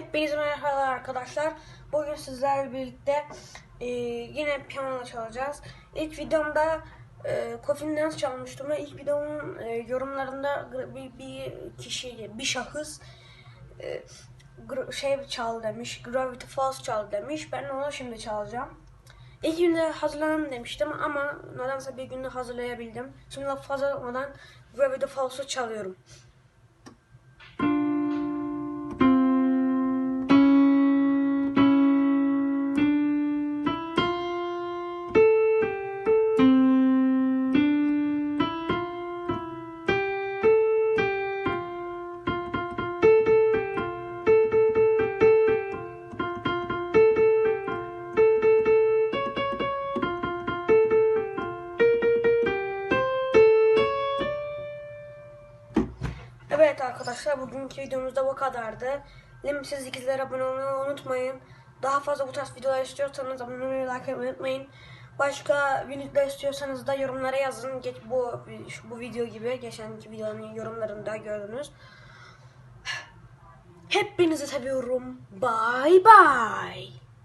Hepinize merhabalar arkadaşlar. Bugün sizlerle birlikte e, yine piyano çalacağız. İlk videomda e, Coffin Dance çalmıştım ve ilk videomun e, yorumlarında bir, bir kişi, bir şahıs e, şey çal demiş, Gravity Falls çal demiş. Ben onu şimdi çalacağım. İlk günde hazırlanın demiştim ama nedense bir günde hazırlayabildim. Şimdi laf fazla olmadan Gravity Falls'u çalıyorum. Evet arkadaşlar bugünkü videomuzda bu kadardı. Limitsiz ikizlere abone olmayı unutmayın. Daha fazla bu tarz videolar istiyorsanız abone olmayı like unutmayın. Başka videolar istiyorsanız da yorumlara yazın. Geç, bu şu- bu video gibi geçenki videonun yorumlarında gördünüz. Hepinizi seviyorum. Bye bye.